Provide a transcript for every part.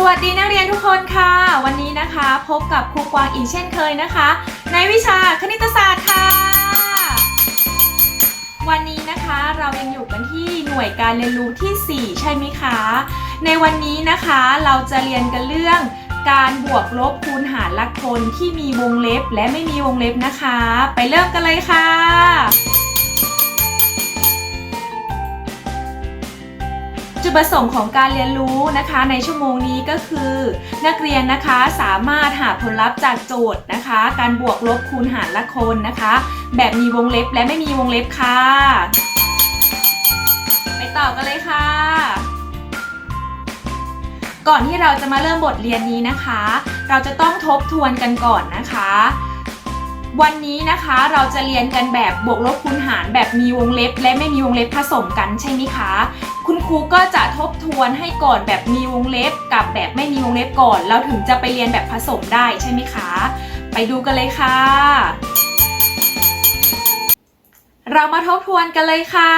สวัสดีนักเรียนทุกคนค่ะ วันนี้นะคะพบกับครูกวางอีกเช่นเคยนะคะ ในวิชาคณิตศาสตร์ค่ะ วันนี้นะคะเรายังอยู่กันที่หน่วยการเรียนรู้ที่ 4 ใช่ไหมคะ ในวันนี้นะคะเราจะเรียนกันเรื่องการบวกลบคูณหารลักคนที่มีวงเล็บและไม่มีวงเล็บนะคะ ไปเริ่มกันเลยค่ะ จุดประสงค์ของการเรียนรู้นะคะในชั่วโมงนี้ก็คือ นักเรียนนะคะสามารถหาผลลัพธ์จากโจทย์นะคะ การบวกลบคูณหารละคนนะคะ แบบมีวงเล็บและไม่มีวงเล็บค่ะ ไปต่อกันเลยค่ะ ก่อนที่เราจะมาเริ่มบทเรียนนี้นะคะ เราจะต้องทบทวนกันก่อนนะคะวันนี้นะคะเราจะเรียนกันแบบบวกลบคูณหารแบบมีวงเล็บ และไม่มีวงเล็บผสมกันใช่ไหมคะ คุณครูก็จะทบทวนให้ก่อนแบบมีวงเล็บกับแบบไม่มีวงเล็บก่อน เราถึงจะไปเรียนแบบผสมได้ใช่ไหมคะ ไปดูกันเลยค่ะ เรามาทบทวนกันเลยค่ะ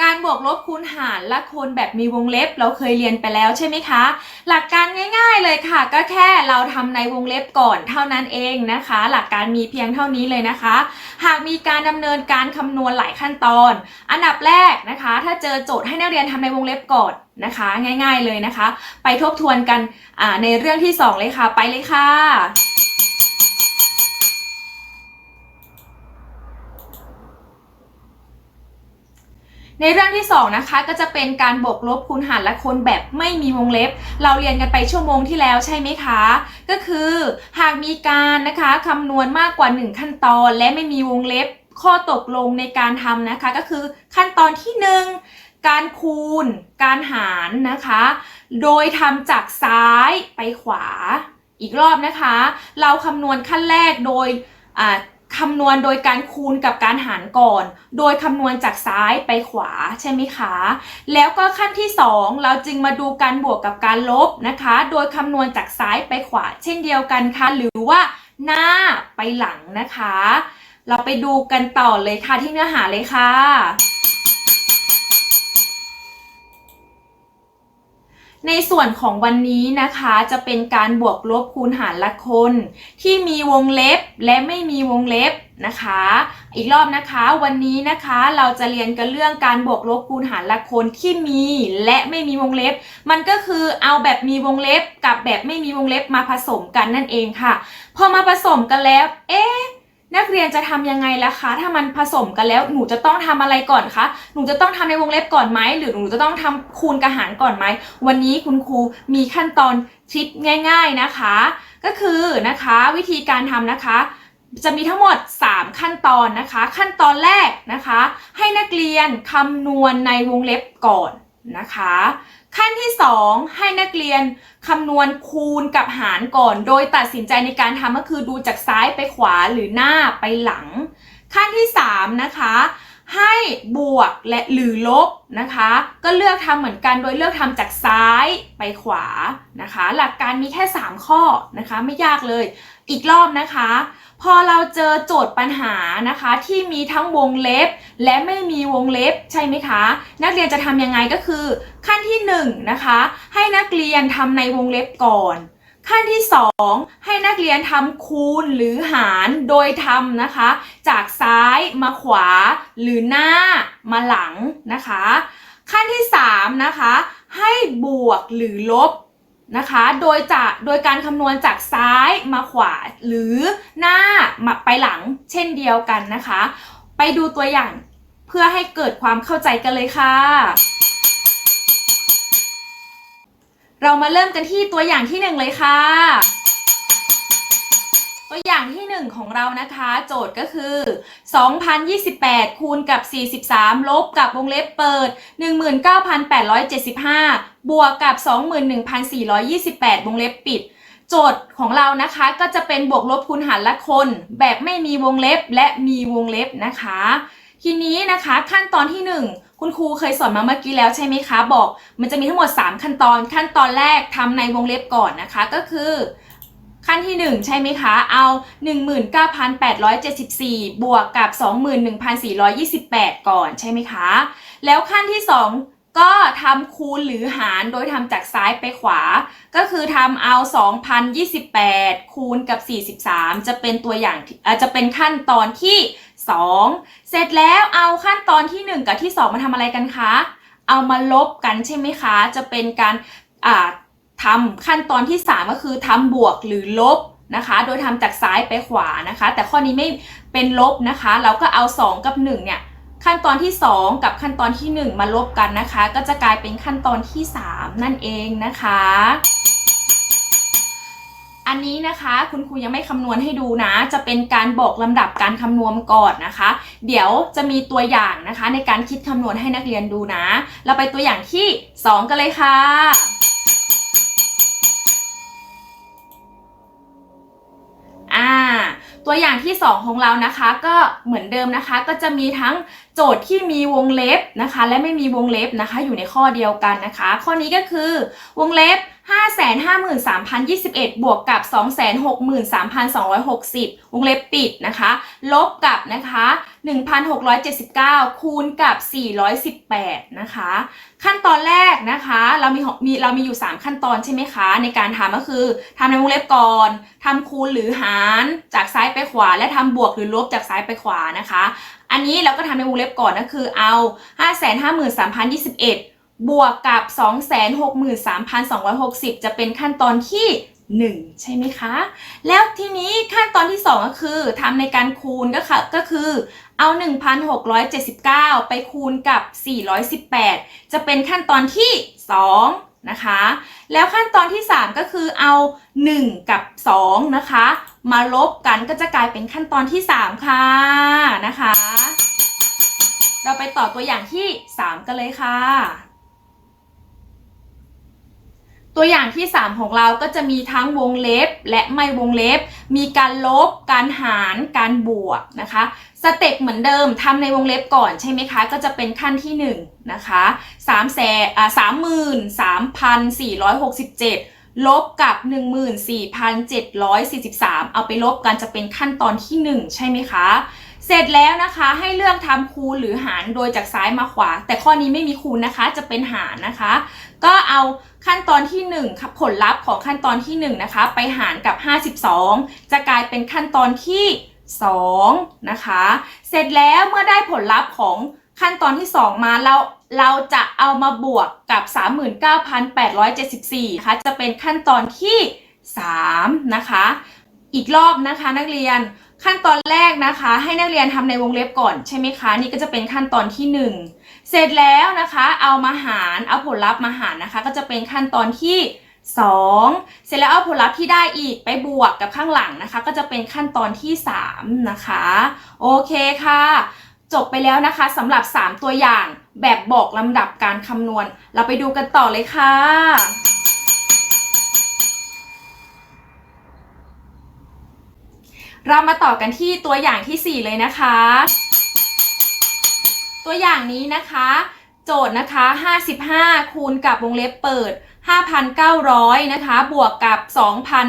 การบวกลบคูณหารและคูณแบบมีวงเล็บเราเคยเรียนไปแล้วใช่ไหมคะ หลักการง่าย ๆเลยค่ะ ก็แค่เราทำในวงเล็บก่อนเท่านั้นเองนะคะ หลักการมีเพียงเท่านี้เลยนะคะ หากมีการดำเนินการคำนวณหลายขั้นตอน อันดับแรกนะคะ ถ้าเจอโจทย์ให้นักเรียนทำในวงเล็บก่อนนะคะ ง่าย ๆเลยนะคะ ไปทบทวนกันในเรื่องที่สองเลยค่ะไปเลยค่ะ ในเรื่องที่สองนะคะก็จะเป็นการบวกลบคูณหารและคูณแบบไม่มีวงเล็บ เราเรียนกันไปชั่วโมงที่แล้วใช่ไหมคะ ก็คือหากมีการนะคะคำนวณมากกว่า 1 ขั้นตอนและไม่มีวงเล็บข้อตกลงในการทำนะคะก็คือขั้นตอนที่ 1 การคูณ การหารนะคะ โดยทำจากซ้ายไปขวาอีกรอบนะคะ เราคำนวณขั้นแรกโดย คำนวณโดยการคูณกับการหารก่อน โดยคำนวณจากซ้ายไปขวาใช่ไหมคะ แล้วก็ขั้นที่ 2 เราจึงมาดูการบวกกับการลบนะคะ โดยคำนวณจากซ้ายไปขวา เช่นเดียวกันค่ะ หรือว่าหน้าไปหลังนะคะ เราไปดูกันต่อเลยค่ะที่เนื้อหาเลยค่ะ ในส่วนของวันนี้นะคะจะเป็นการบวกลบคูณหารละคน ที่มีวงเล็บและไม่มีวงเล็บนะคะ อีกรอบนะคะวันนี้นะคะเราจะเรียนกันเรื่องการบวกลบคูณหารละคนที่มีและไม่มีวงเล็บ มันก็คือเอาแบบมีวงเล็บกับแบบไม่มีวงเล็บมาผสมกันนั่นเองค่ะ พอมาผสมกันแล้ว เอ๊ะ นักเรียนจะทำยังไงล่ะคะ ถ้ามันผสมกันแล้วหนูจะต้องทำอะไรก่อนคะ หนูจะต้องทำในวงเล็บก่อนไหมหรือหนูจะต้องทำคูณกับหารก่อนไหม วันนี้คุณครูมีขั้นตอนทริปง่าย ๆนะคะ ก็คือนะคะวิธีการทำนะคะ จะมีทั้งหมด 3 ขั้นตอนนะคะ ขั้นตอนแรกนะคะ ให้นักเรียนคำนวณในวงเล็บก่อนนะคะ ขั้นที่ 2 ให้นักเรียนคำนวณคูณกับหารก่อน โดยตัดสินใจในการทำก็คือดูจากซ้ายไปขวาหรือหน้าไปหลัง ขั้นที่ 3 นะคะ ให้บวกและหรือลบนะคะ ก็เลือกทำเหมือนกันโดยเลือกทำจากซ้ายไปขวานะคะ หลักการมีแค่ 3 ข้อนะคะ ไม่ยากเลย อีกรอบนะคะ พอเราเจอโจทย์ปัญหานะคะ ที่มีทั้งวงเล็บ และไม่มีวงเล็บใช่ไหมคะ นักเรียนจะทำยังไงก็คือ ขั้นที่1นงนะคะ ให้นักเรียนทำในวงเล็บก่อน ขั้นที่ 2 ให้นักเรียนทำคูณหรือหารโดยทำนะคะ จากซ้ายมาขวา หรือหน้ามาหลังนะคะ ขั้นที่ 3 นะคะ ให้บวกหรือลบ นะคะ โดยจะโดยการคำนวณจากซ้ายมาขวาหรือหน้ามาไปหลังเช่นเดียวกันนะคะ ไปดูตัวอย่างเพื่อให้เกิดความเข้าใจกันเลยค่ะ เรามาเริ่มกันที่ตัวอย่างที่หนึ่งเลยค่ะ ตัวอย่างที่หนึ่งของเรานะคะ โจทย์ก็คือ 2028 คูณกับ 43 ลบกับวงเล็บเปิด 19,875 บวกกับ 21,428 วงเล็บปิด โจทย์ของเรานะคะก็จะเป็นบวกลบคูณหารละคน แบบไม่มีวงเล็บและมีวงเล็บนะคะ ทีนี้นะคะขั้นตอนที่ 1คุณครูเคยสอนมาเมื่อกี้แล้วใช่ไหมคะ บอก มันจะมีทั้งหมด 3 ขั้นตอน ขั้นตอนแรกทำในวงเล็บก่อนนะคะ ก็คือ ขั้นที่ 1 ใช่ไหมคะ เอา 19,874 บวกกับ 21,428 ก่อนใช่ไหมคะ แล้วขั้นที่ก็ทำคูณหรือหารโดยทำจากซ้ายไปขวา ก็คือทำเอา 2028 คูณกับ 43 จะเป็นตัวอย่างอาจจะเป็นขั้นตอนที่ 2 เสร็จแล้วเอาขั้นตอนที่ 1 กับที่ 2 มาทำอะไรกันคะ เอามาลบกันใช่ไหมคะ จะเป็นการอ่า ทำขั้นตอนที่ 3 ก็คือทำบวกหรือลบนะคะ โดยทำจากซ้ายไปขวานะคะ แต่ข้อนี้ไม่เป็นลบนะคะ เราก็เอา 2 กับ 1 เนี่ยขั้นตอนที่ 2 กับขั้นตอนที่ 1 มาลบกันนะคะ ก็จะกลายเป็นขั้นตอนที่ 3 นั่นเองนะคะ อันนี้นะคะคุณครูยังไม่คำนวณให้ดูนะ จะเป็นการบอกลำดับการคำนวณก่อนนะคะ เดี๋ยวจะมีตัวอย่างนะคะ ในการคิดคำนวณให้นักเรียนดูนะ เราไปตัวอย่างที่ 2 กันเลยค่ะ ตัวอย่างที่ 2 ของเรานะคะก็เหมือนเดิมนะคะ ก็จะมีทั้งโจทย์ที่มีวงเล็บนะคะ และไม่มีวงเล็บนะคะ อยู่ในข้อเดียวกันนะคะ ข้อนี้ก็คือวงเล็บ 553,021 บวกกับ 263,260 วงเล็บปิดนะคะ ลบกับนะคะ 1,679 คูณกับ 418 นะคะ ขั้นตอนแรกนะคะเรามีมีเรามีอยู่ 3 ขั้นตอนใช่ไหมคะ ในการทำก็คือทำในวงเล็บก่อนทำคูณหรือหารจากซ้ายไปขวา และทำบวกหรือลบจากซ้ายไปขวานะคะ อันนี้เราก็ทำในวงเล็บก่อนก็คือเอา 553,021 บวกกับ 263,260 จะเป็นขั้นตอนที่ 1 ใช่ไหมคะ แล้วทีนี้ขั้นตอนที่ 2 ก็คือทำในการคูณก็ค่ะก็คือเอา 1,679 ไปคูณกับ 418 จะเป็นขั้นตอนที่ 2 นะคะ แล้วขั้นตอนที่ 3 ก็คือเอา 1 กับ 2 นะคะ มาลบกันก็จะกลายเป็นขั้นตอนที่ 3 ค่ะนะคะ เราไปต่อตัวอย่างที่ 3 กันเลยค่ะ ตัวอย่างที่ 3 ของเราก็จะมีทั้งวงเล็บและไม่วงเล็บ มีการลบ การหาร การบวกนะคะ สเต็ปเหมือนเดิมทำในวงเล็บก่อนใช่ไหมคะ ก็จะเป็นขั้นที่1นะคะ3แสนอ่าสามหมื่นสามพันสี่ร้อยหกสิบเจ็ดลบกับ 14,743 เอาไปลบกันจะเป็นขั้นตอนที่ 1 ใช่ไหมคะ เสร็จแล้วนะคะให้เลือกทำคูณหรือหารโดยจากซ้ายมาขวา แต่ข้อนี้ไม่มีคูณนะคะจะเป็นหารนะคะ ก็เอาขั้นตอนที่1ครับผลลัพธ์ของขั้นตอนที่1นะคะไปหารกับ 52 จะกลายเป็นขั้นตอนที่2นะคะ เสร็จแล้วเมื่อได้ผลลัพธ์ของขั้นตอนที่ 2 มาเราเราจะเอามาบวกกับ 39,874นะคะจะเป็นขั้นตอนที่3นะคะ อีกรอบนะคะนักเรียน ขั้นตอนแรกนะคะ ให้นักเรียนทำในวงเล็บก่อนใช่ไหมคะ นี่ก็จะเป็นขั้นตอนที่ 1 เสร็จแล้วนะคะ เอามาหารเอาผลลัพธ์มาหารนะคะ ก็จะเป็นขั้นตอนที่ 2 เสร็จแล้วเอาผลลัพธ์ที่ได้อีกไปบวกกับข้างหลังนะคะ ก็จะเป็นขั้นตอนที่ 3 นะคะ โอเคค่ะ จบไปแล้วนะคะสำหรับ 3 ตัวอย่างแบบบอกลำดับการคำนวณ เราไปดูกันต่อเลยค่ะ เรามาต่อกันที่ตัวอย่างทีสี่ 4 เลยนะคะ ตัวอย่างนี้นะคะ โจทย์นะคะ 55 คูณกับวงเล็บเปิด 5,900 นะคะ บวกกับ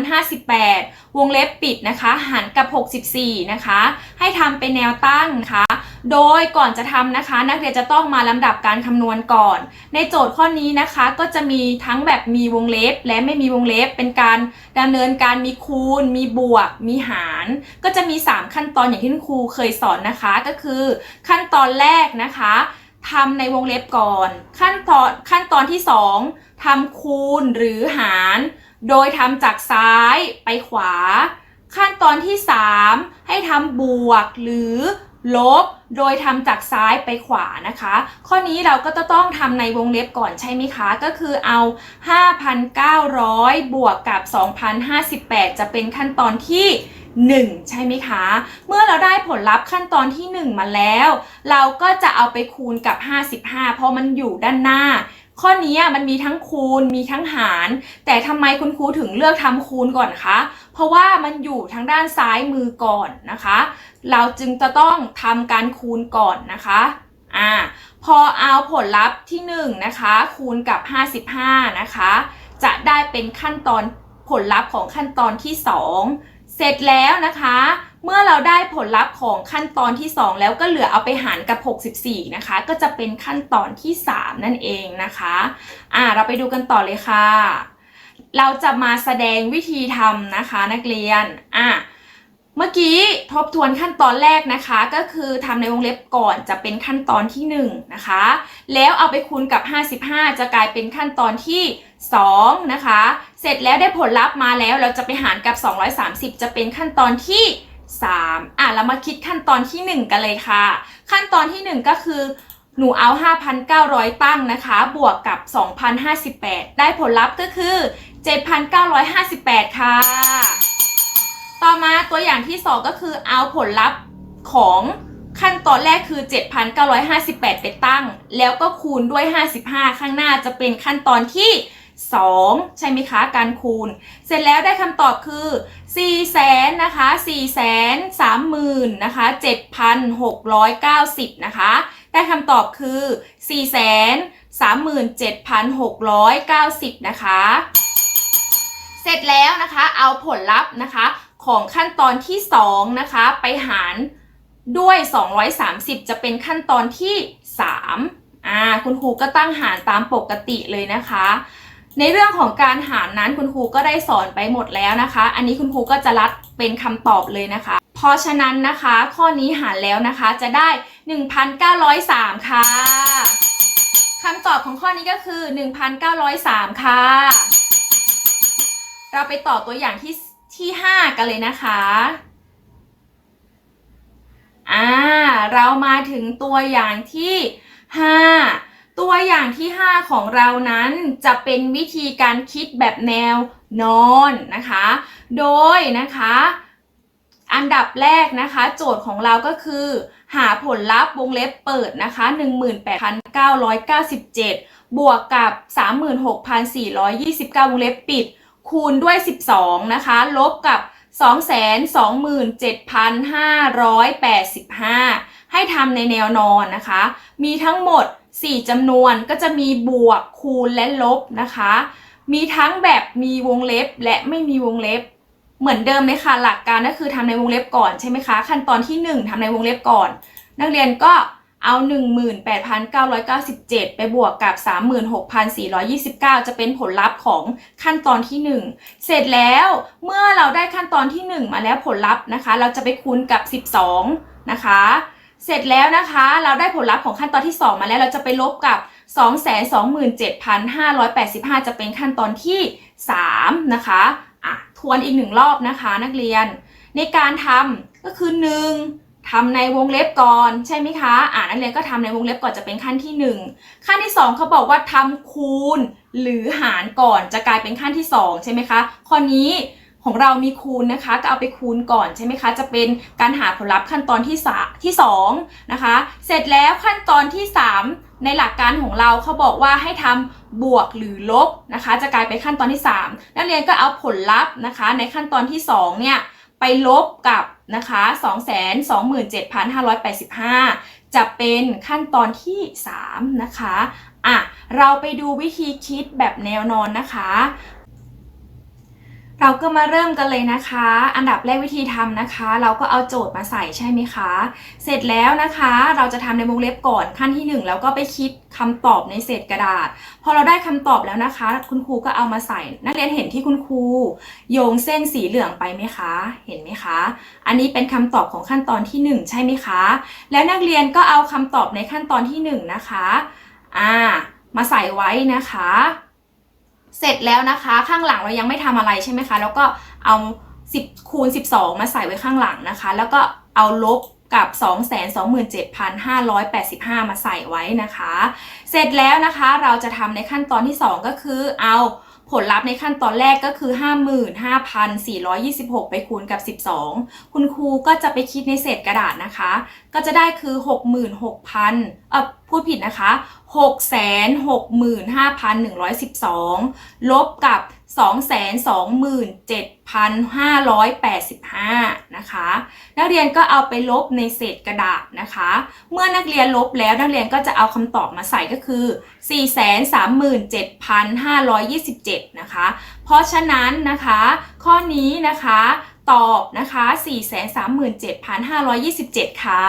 2,058 วงเล็บปิดนะคะ หารกับ 64 นะคะ ให้ทำเป็นแนวตั้งนะคะ โดยก่อนจะทำนะคะ นักเรียนจะต้องมาลำดับการคำนวณก่อน ในโจทย์ข้อนี้นะคะก็จะมีทั้งแบบมีวงเล็บ และไม่มีวงเล็บ เป็นการดำเนินการมีคูณ มีบวก มีหาร ก็จะมี 3 ขั้นตอนอย่างที่คุณครูเคยสอนนะคะ ก็คือขั้นตอนแรกนะคะทำในวงเล็บก่อน ขั้นตอนขั้นตอนที่ 2ทำคูณหรือหาร โดยทำจากซ้ายไปขวา ขั้นตอนที่ 3 ให้ทำบวกหรือ ลบ โดยทำจากซ้ายไปขวานะคะ ข้อนี้เราก็จะต้องทำในวงเล็บก่อนใช่ไหมคะ ก็คือเอา 5,900 บวกกับ 2,058 จะเป็นขั้นตอนที่ 1 ใช่ไหมคะ เมื่อเราได้ผลลัพธ์ขั้นตอนที่ 1 มาแล้ว เราก็จะเอาไปคูณกับ 55 เพราะมันอยู่ด้านหน้าข้อนี้มันมีทั้งคูณมีทั้งหาร แต่ทำไมคุณครูถึงเลือกทำคูณก่อนคะ เพราะว่ามันอยู่ทางด้านซ้ายมือก่อนนะคะ เราจึงจะต้องทำการคูณก่อนนะคะอ่าพอเอาผลลัพธ์ที่1นะคะคูณกับ 55นะคะจะได้เป็นขั้นตอนผลลัพธ์ของขั้นตอนที่ 2 เสร็จแล้วนะคะ เมื่อเราได้ผลลัพธ์ของขั้นตอนที่ 2 แล้วก็เหลือเอาไปหารกับ 64นะคะ ก็จะเป็นขั้นตอนที่ 3 นั่นเองนะคะอ่าเราไปดูกันต่อเลยค่ะ เราจะมาแสดงวิธีทำนะคะนักเรียน อะ เมื่อกี้ทบทวนขั้นตอนแรกนะคะ ก็คือทำในวงเล็บก่อนจะเป็นขั้นตอนที่ 1 นะคะ แล้วเอาไปคูณกับ 55 จะกลายเป็นขั้นตอนที่ 2 นะคะ เสร็จแล้วได้ผลลัพธ์มาแล้วเราจะไปหารกับ 230 จะเป็นขั้นตอนที่ 3 อะ เรามาคิดขั้นตอนที่ 1 กันเลยค่ะ ขั้นตอนที่ 1 ก็คือหนูเอา 5,900 ตั้งนะคะ บวกกับ 2,058 ได้ผลลัพธ์ก็คือ 7,958 ค่ะ ต่อมาตัวอย่างที่ 2 ก็คือเอาผลลัพธ์ของขั้นตอนแรกคือ 7,958 ไปตั้ง แล้วก็คูณด้วย 55 ข้างหน้าจะเป็นขั้นตอนที่ 2 ใช่ไหมคะ การคูณ เสร็จแล้วได้คำตอบคือ 4 แสนนะคะ4แสน30,000นะคะ7,690 นะคะ ได้คำตอบคือ 4 แสน37,690 นะคะ เสร็จแล้วนะคะเอาผลลัพธ์นะคะของขั้นตอนที่ 2 นะคะ ไปหารด้วย 230 จะเป็นขั้นตอนที่3อ่าคุณครูก็ตั้งหารตามปกติเลยนะคะ ในเรื่องของการหารนั้นคุณครูก็ได้สอนไปหมดแล้วนะคะ อันนี้คุณครูก็จะรัดเป็นคำตอบเลยนะคะ เพราะฉะนั้นนะคะข้อนี้หารแล้วนะคะจะได้ 1,903 ค่ะคำตอบของข้อนี้ก็คือ 1,903 ค่ะ เราไปต่อตัวอย่างที่ที่ 5 กันเลยนะคะ อ่า เรามาถึงตัวอย่างที่ 5 ตัวอย่างที่ 5 ของเรานั้นจะเป็นวิธีการคิดแบบแนวนอนนะคะ โดยนะคะ อันดับแรกนะคะ โจทย์ของเราก็คือ หาผลลัพธ์วงเล็บเปิดนะคะ 18,997 บวกกับ 36,429 วงเล็บปิด คูณด้วย 12 นะคะ ลบกับ 227,585 ให้ทำในแนวนอนนะคะ มีทั้งหมด 4จำนวนก็จะมีบวกคูณและลบนะคะ มีทั้งแบบมีวงเล็บและไม่มีวงเล็บ เหมือนเดิมเลยค่ะหลักการก็คือทำในวงเล็บก่อนใช่ไหมคะ ขั้นตอนที่ 1ทำในวงเล็บก่อน นักเรียนก็ เอา 18,997 ไปบวกกับ 36,429 จะเป็นผลลัพธ์ของขั้นตอนที่ 1 เสร็จแล้วเมื่อเราได้ขั้นตอนที่ 1 มาแล้วผลลัพธ์นะคะ เราจะไปคูณกับ 12 นะคะ เสร็จแล้วนะคะ เราได้ผลลัพธ์ของขั้นตอนที่ 2 มาแล้วเราจะไปลบกับ 227,585 จะเป็นขั้นตอนที่ 3 นะคะอะทวนอีกหนึ่งรอบนะคะนักเรียน ในการทำก็คือ 1 ทำในวงเล็บก่อนใช่ไหมคะ อ่านักเรียนก็ทำในวงเล็บก่อนจะเป็นขั้นที่ 1 ขั้นที่ 2เขาบอกว่าทำคูณหรือหารก่อนจะกลายเป็นขั้นที่ 2 ใช่ไหมคะข้อนี้ของเรามีคูณนะคะ ก็เอาไปคูณก่อนใช่ไหมคะ จะเป็นการหาผลลัพธ์ขั้นตอนที่3ที่2นะคะ เสร็จแล้วขั้นตอนที่ 3 ในหลักการของเราเขาบอกว่าให้ทำบวกหรือลบนะคะ จะกลายเป็นขั้นตอนที่ 3 นักเรียนก็เอาผลลัพธ์นะคะ ในขั้นตอนที่2เนี่ย ไปลบกับนะคะ227,585 จะเป็นขั้นตอนที่ 3 นะคะอะเราไปดูวิธีคิดแบบแนวนอนนะคะ เราก็มาเริ่มกันเลยนะคะ อันดับแรกวิธีทำนะคะ เราก็เอาโจทย์มาใส่ใช่ไหมคะ เสร็จแล้วนะคะ เราจะทำในวงเล็บก่อนขั้นที่ 1 แล้วก็ไปคิดคำตอบในเศษกระดาษ พอเราได้คำตอบแล้วนะคะ คุณครูก็เอามาใส่ นักเรียนเห็นที่คุณครูโยงเส้นสีเหลืองไปไหมคะ เห็นไหมคะ อันนี้เป็นคำตอบของขั้นตอนที่ 1 ใช่ไหมคะ แล้วนักเรียนก็เอาคำตอบในขั้นตอนที่ 1 นะคะ อ่า มาใส่ไว้นะคะ เสร็จแล้วนะคะ ข้างหลังเรายังไม่ทำอะไรใช่ไหมคะ แล้วก็เอา 10คูณ12 มาใส่ไว้ข้างหลังนะคะ แล้วก็เอาลบกับ 227,585 มาใส่ไว้นะคะ เสร็จแล้วนะคะเราจะทำในขั้นตอนที่ 2 ก็คือเอา ผลลัพธ์ในขั้นตอนแรกก็คือ 55,426 ไปคูณกับ 12 คุณครูก็จะไปคิดในเศษกระดาษนะคะ ก็จะได้คือ 66,000เอ่อพูดผิดนะคะ 665,112 ลบกับ 227,585 นะคะ นักเรียนก็เอาไปลบในเศษกระดาษนะคะ เมื่อนักเรียนลบแล้วนักเรียนก็จะเอาคำตอบมาใส่ก็คือ 437,527 นะคะ เพราะฉะนั้นนะคะ ข้อนี้นะคะตอบนะคะ 437,527 ค่ะ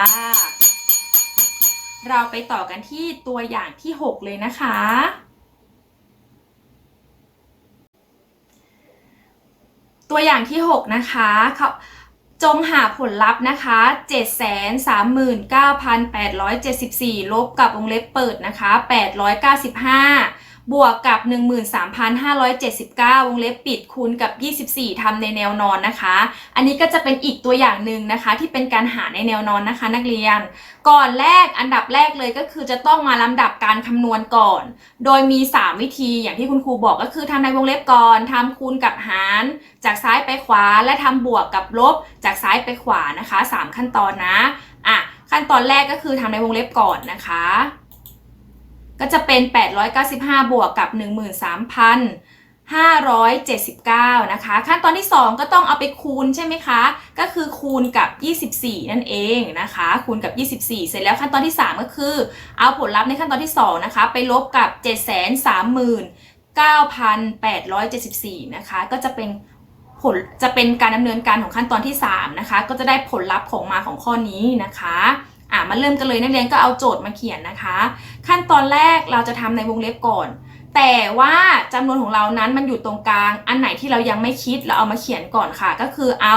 เราไปต่อกันที่ตัวอย่างที่ 6 เลยนะคะ ตัวอย่างที่ 6 นะคะเขาจงหาผลลัพธ์นะคะ739,874 ลบกับวงเล็บเปิดนะคะ 895 บวกกับ 13,579 วงเล็บปิดคูณกับ 24ทำในแนวนอนนะคะ อันนี้ก็จะเป็นอีกตัวอย่างหนึ่งนะคะ ที่เป็นการหาในแนวนอนนะคะ นักเรียน ก่อนแรกอันดับแรกเลยก็คือจะต้องมาลำดับการคำนวณก่อน โดยมี 3 วิธีอย่างที่คุณครูบอกก็คือทำในวงเล็บก่อนทำคูณกับหาร จากซ้ายไปขวา และทำบวกกับลบ จากซ้ายไปขวานะคะ 3 ขั้นตอนนะอะขั้นตอนแรกก็คือทำในวงเล็บก่อนนะคะ ก็จะเป็น 895 บวกกับ 13,579 นะคะ ขั้นตอนที่ 2 ก็ต้องเอาไปคูณใช่ไหมคะ ก็คือคูณกับ 24 นั่นเองนะคะ คูณกับ 24 เสร็จแล้วขั้นตอนที่ 3 ก็คือ เอาผลลัพธ์ในขั้นตอนที่ 2 นะคะ ไปลบกับ 739,874 นะคะ ก็จะเป็นผลจะเป็นการดำเนินการของขั้นตอนที่ 3 นะคะ ก็จะได้ผลลัพธ์ของมาของข้อนี้นะคะ อะมาเริ่มกันเลยนักเรียนก็เอาโจทย์มาเขียนนะคะ ขั้นตอนแรกเราจะทำในวงเล็บก่อน แต่ว่าจำนวนของเรานั้นมันอยู่ตรงกลาง อันไหนที่เรายังไม่คิดเราเอามาเขียนก่อนค่ะ ก็คือเอา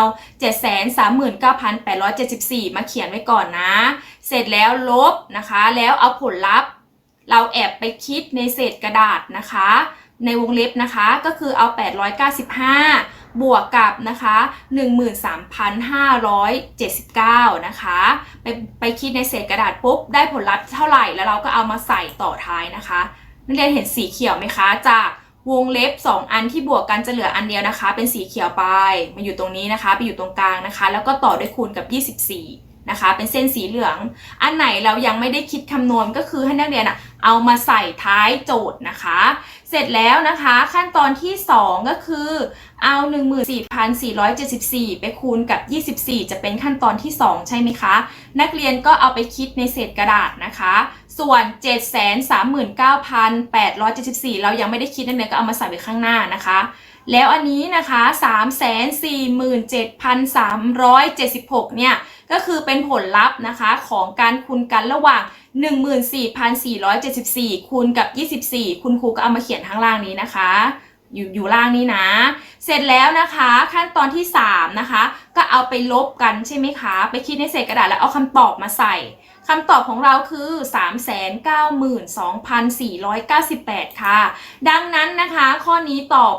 739,874 มาเขียนไว้ก่อนนะ เสร็จแล้วลบนะคะ แล้วเอาผลลัพธ์ เราแอบไปคิดในเศษกระดาษนะคะ ในวงเล็บนะคะก็คือเอา 895 บวกกับนะคะ 13,579 นะคะ ไปไปคิดในเศษกระดาษปุ๊บ ได้ผลลัพธ์เท่าไหร่ แล้วเราก็เอามาใส่ต่อท้ายนะคะนักเรียนเห็นสีเขียวไหมคะ จากวงเล็บ 2 อันที่บวกกันจะเหลืออันเดียวนะคะ เป็นสีเขียวไป มาอยู่ตรงนี้นะคะ ไปอยู่ตรงกลางนะคะ แล้วก็ต่อด้วยคูณกับ 24 นะคะ เป็นเส้นสีเหลือง อันไหนเรายังไม่ได้คิดคำนวณก็คือให้นักเรียนอะเอามาใส่ท้ายโจทย์นะคะ เสร็จแล้วนะคะขั้นตอนที่ 2 ก็คือเอา 14,474 ไปคูณกับ 24 จะเป็นขั้นตอนที่ 2 ใช่ไหมคะ นักเรียนก็เอาไปคิดในเศษกระดาษนะคะ ส่วน 739,874 เรายังไม่ได้คิดนักเรียนก็เอามาใส่ไว้ข้างหน้านะคะแล้วอันนี้นะคะ 347,376 เนี่ย ก็คือเป็นผลลัพธ์นะคะของการคูณกันระหว่าง 14,474 คูณกับ 24 คุณครูก็เอามาเขียนข้างล่างนี้นะคะ อยู่อยู่ล่างนี้นะ เสร็จแล้วนะคะ ขั้นตอนที่ 3 นะคะ ก็เอาไปลบกันใช่ไหมคะ ไปคิดในเศษกระดาษแล้วเอาคำตอบมาใส่คำตอบของเราคือ 392,498 ค่ะ ดังนั้นนะคะ ข้อนี้ตอบ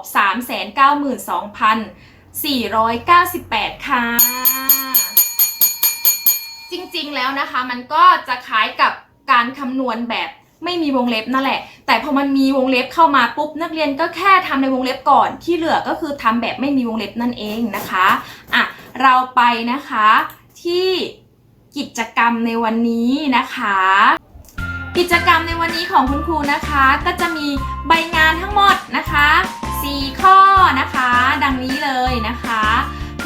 392,498 ค่ะ จริงๆแล้วนะคะ มันก็จะคล้ายกับ การคำนวณแบบไม่มีวงเล็บนั่นแหละ แต่พอมันมีวงเล็บเข้ามาปุ๊บนักเรียนก็แค่ทำในวงเล็บก่อน ที่เหลือก็คือทำแบบไม่มีวงเล็บนั่นเองนะคะอะเราไปนะคะที่กิจกรรมในวันนี้นะคะ กิจกรรมในวันนี้ของคุณครูนะคะ ก็จะมีใบงานทั้งหมดนะคะ 4 ข้อนะคะ ดังนี้เลยนะคะ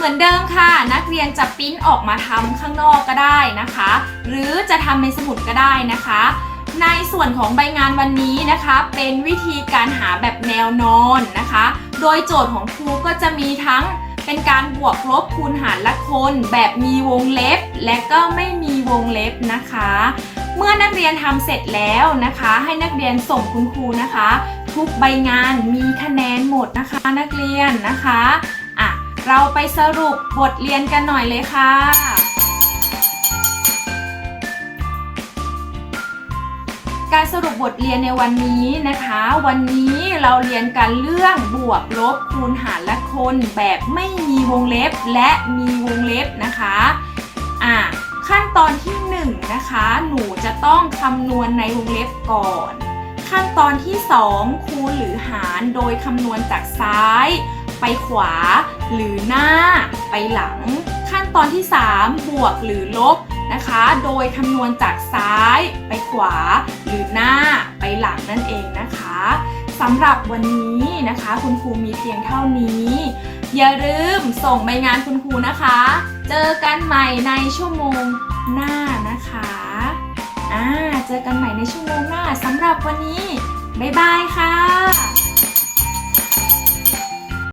เหมือนเดิมค่ะ นักเรียนจะปิ้นออกมาทำข้างนอกก็ได้นะคะ หรือจะทำในสมุดก็ได้นะคะ ในส่วนของใบงานวันนี้นะคะ เป็นวิธีการหาแบบแนวนอนนะคะ โดยโจทย์ของครูก็จะมีทั้งเป็นการบวกลบคูณหารละคนแบบมีวงเล็บ และก็ไม่มีวงเล็บนะคะ เมื่อนักเรียนทำเสร็จแล้วนะคะ ให้นักเรียนส่งคุณครูนะคะ ทุกใบงานมีคะแนนหมดนะคะนักเรียนนะคะ เราไปสรุปบทเรียนกันหน่อยเลยค่ะ การสรุปบทเรียนในวันนี้นะคะ วันนี้เราเรียนกันเรื่องบวกลบคูณหารและคนแบบไม่มีวงเล็บและมีวงเล็บนะคะอะขั้นตอนที่1นงนะคะ หนูจะต้องคำนวณในวงเล็บก่อน ขั้นตอนที่ 2 คูณหรือหารโดยคำนวณจากซ้าย ไปขวา หรือหน้า ไปหลัง ขั้นตอนที่ 3 บวกหรือลบนะคะ โดยคำนวณจากซ้ายไปขวา หรือหน้าไปหลังนั่นเองนะคะสำหรับวันนี้นะคะ คุณครูมีเพียงเท่านี้ อย่าลืมส่งใบงานคุณครูนะคะ เจอกันใหม่ในชั่วโมงหน้านะคะอ่าเจอกันใหม่ในชั่วโมงหน้าสำหรับวันนี้ บ๊ายบายค่ะ